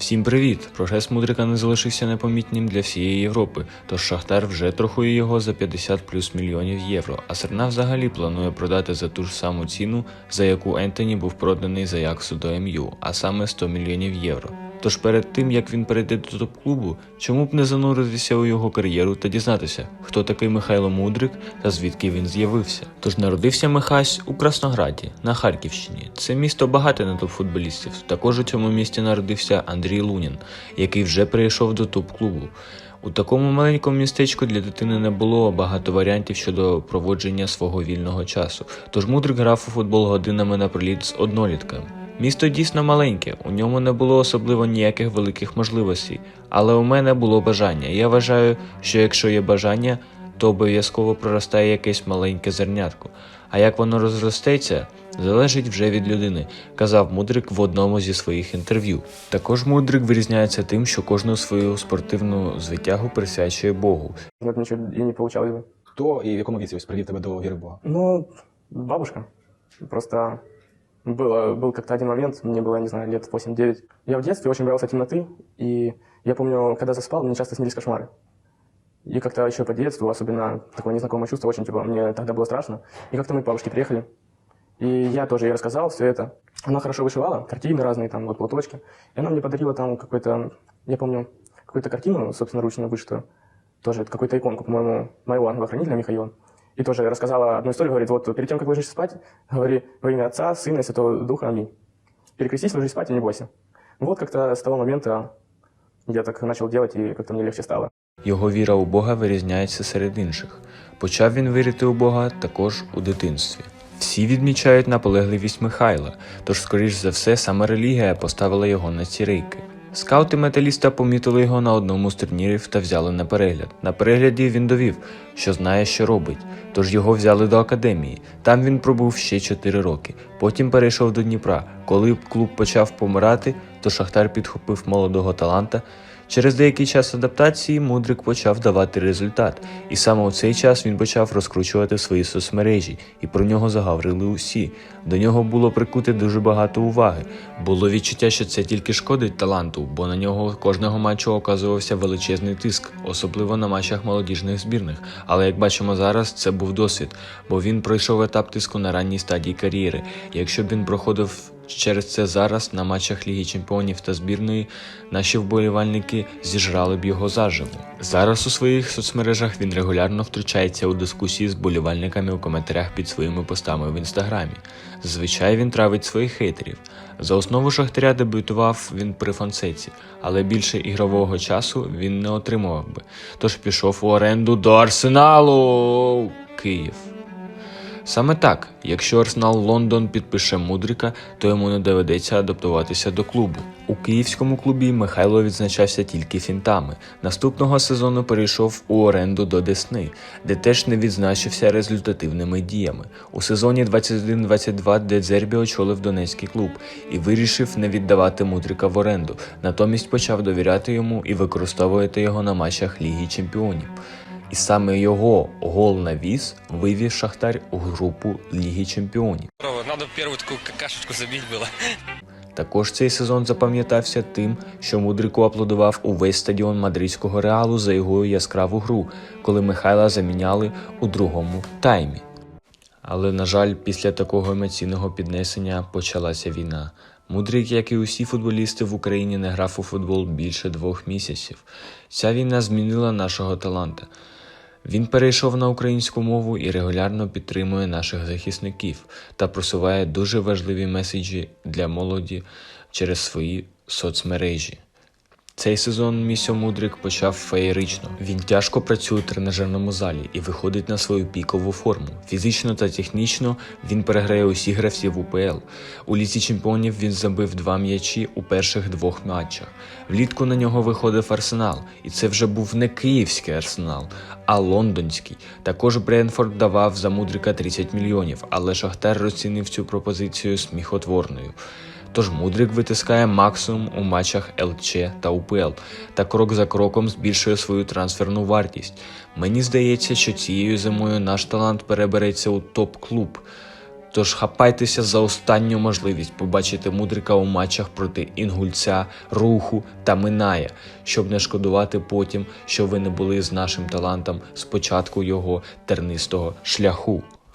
Всім привіт! Прогрес Мудрика не залишився непомітним для всієї Європи, тож Шахтар вже трохує його за 50 плюс мільйонів євро, а Серна взагалі планує продати за ту ж саму ціну, за яку Ентоні був проданий за Яксу до МЮ, а саме 100 мільйонів євро. Тож перед тим як він перейде до топ-клубу, чому б не зануритися у його кар'єру та дізнатися, хто такий Михайло Мудрик та звідки він з'явився. Тож народився Михась у Краснограді на Харківщині. Це місто багате на топ-футболістів. Також у цьому місті народився Андрій Лунін, який вже перейшов до топ-клубу. У такому маленькому містечку для дитини не було багато варіантів щодо проводження свого вільного часу. Тож Мудрик грав у футбол годинами напроліт з однолітками. Місто дійсно маленьке, у ньому не було особливо ніяких великих можливостей, але у мене було бажання. Я вважаю, що якщо є бажання, то обов'язково проростає якесь маленьке зернятко. А як воно розростеться, залежить вже від людини, казав Мудрик в одному зі своїх інтерв'ю. Також Мудрик вирізняється тим, що кожну свою спортивну звитягу присвячує Богу. Вот ничего и не бы. Хто і в якому віці ось привів тебе до віри в Бога? Ну, бабушка. Просто было, был как-то один момент, мне было, не знаю, лет 8-9. Я в детстве очень боялся темноты, и я помню, когда заспал, мне часто снились кошмары. И как-то еще по детству, особенно такое незнакомое чувство, очень типа, мне тогда было страшно. И как-то мы к бабушке приехали, и я тоже ей рассказал все это. Она хорошо вышивала, картины разные, там, вот платочки. И она мне подарила там какой-то, я помню, какую-то картину, собственно, ручно вышитую. Тоже какую-то иконку, по-моему, моего ангела-хранителя Михаила. И тоже рассказала одну историю, говорит, вот перед тем, как ложишься спать, говори во имя Отца, Сына и Святого Духа, аминь. Перекрестись, ложись спать и не бойся. Вот как-то с того момента я так начал делать, и как-то мне легче стало. Його віра у Бога вирізняється серед інших. Почав він вірити у Бога також у дитинстві. Всі відмічають наполегливість Михайла, тож, скоріш за все, саме релігія поставила його на ці рейки. Скаути металіста помітили його на одному з турнірів та взяли на перегляд. На перегляді він довів, що знає, що робить. Тож його взяли до академії. Там він пробув ще 4 роки. Потім перейшов до Дніпра. Коли клуб почав помирати, то Шахтар підхопив молодого таланта. Через деякий час адаптації Мудрик почав давати результат, і саме у цей час він почав розкручувати свої соцмережі, і про нього заговорили усі. До нього було прикуте дуже багато уваги. Було відчуття, що це тільки шкодить таланту, бо на нього кожного матчу оказувався величезний тиск, особливо на матчах молодіжних збірних. Але як бачимо зараз, це був досвід, бо він пройшов етап тиску на ранній стадії кар'єри. Якщо б він проходив Через це зараз на матчах Ліги Чемпіонів та збірної наші вболівальники зіжрали б його заживо. Зараз у своїх соцмережах він регулярно втручається у дискусії з болівальниками у коментарях під своїми постами в інстаграмі. Зазвичай він травить своїх хейтерів. За основу Шахтаря дебютував він при Фонсеці, але більше ігрового часу він не отримував би. Тож пішов у оренду до Арсеналу Київ. Саме так, якщо Арсенал Лондон підпише Мудрика, то йому не доведеться адаптуватися до клубу. У київському клубі Михайло відзначався тільки фінтами. Наступного сезону перейшов у оренду до Десни, де теж не відзначився результативними діями. У сезоні 21-22 Дедзербі очолив Донецький клуб і вирішив не віддавати Мудрика в оренду. Натомість почав довіряти йому і використовувати його на матчах Ліги Чемпіонів. І саме його гол на віз вивів Шахтар у групу Ліги Чемпіонів. Надо первую такую какашечку забить было. Також цей сезон запам'ятався тим, що Мудрику аплодував увесь стадіон мадридського реалу за його яскраву гру, коли Михайла заміняли у другому таймі. Але, на жаль, після такого емоційного піднесення почалася війна. Мудрик, як і усі футболісти в Україні, не грав у футбол більше двох місяців. Ця війна змінила нашого таланта. Він перейшов на українську мову і регулярно підтримує наших захисників та просуває дуже важливі меседжі для молоді через свої соцмережі. Цей сезон Місьо Мудрик почав феєрично. Він тяжко працює у тренажерному залі і виходить на свою пікову форму. Фізично та технічно він переграє усіх гравців УПЛ. У ліці чемпіонів він забив два м'ячі у перших двох матчах. Влітку на нього виходив арсенал, і це вже був не київський арсенал, а лондонський. Також Бренфорд давав за Мудрика 30 мільйонів, але Шахтар розцінив цю пропозицію сміхотворною. Тож Мудрик витискає максимум у матчах ЛЧ та УПЛ та крок за кроком збільшує свою трансферну вартість. Мені здається, що цією зимою наш талант перебереться у топ-клуб. Тож хапайтеся за останню можливість побачити мудрика у матчах проти інгульця, руху та минає, щоб не шкодувати потім, що ви не були з нашим талантом з початку його тернистого шляху.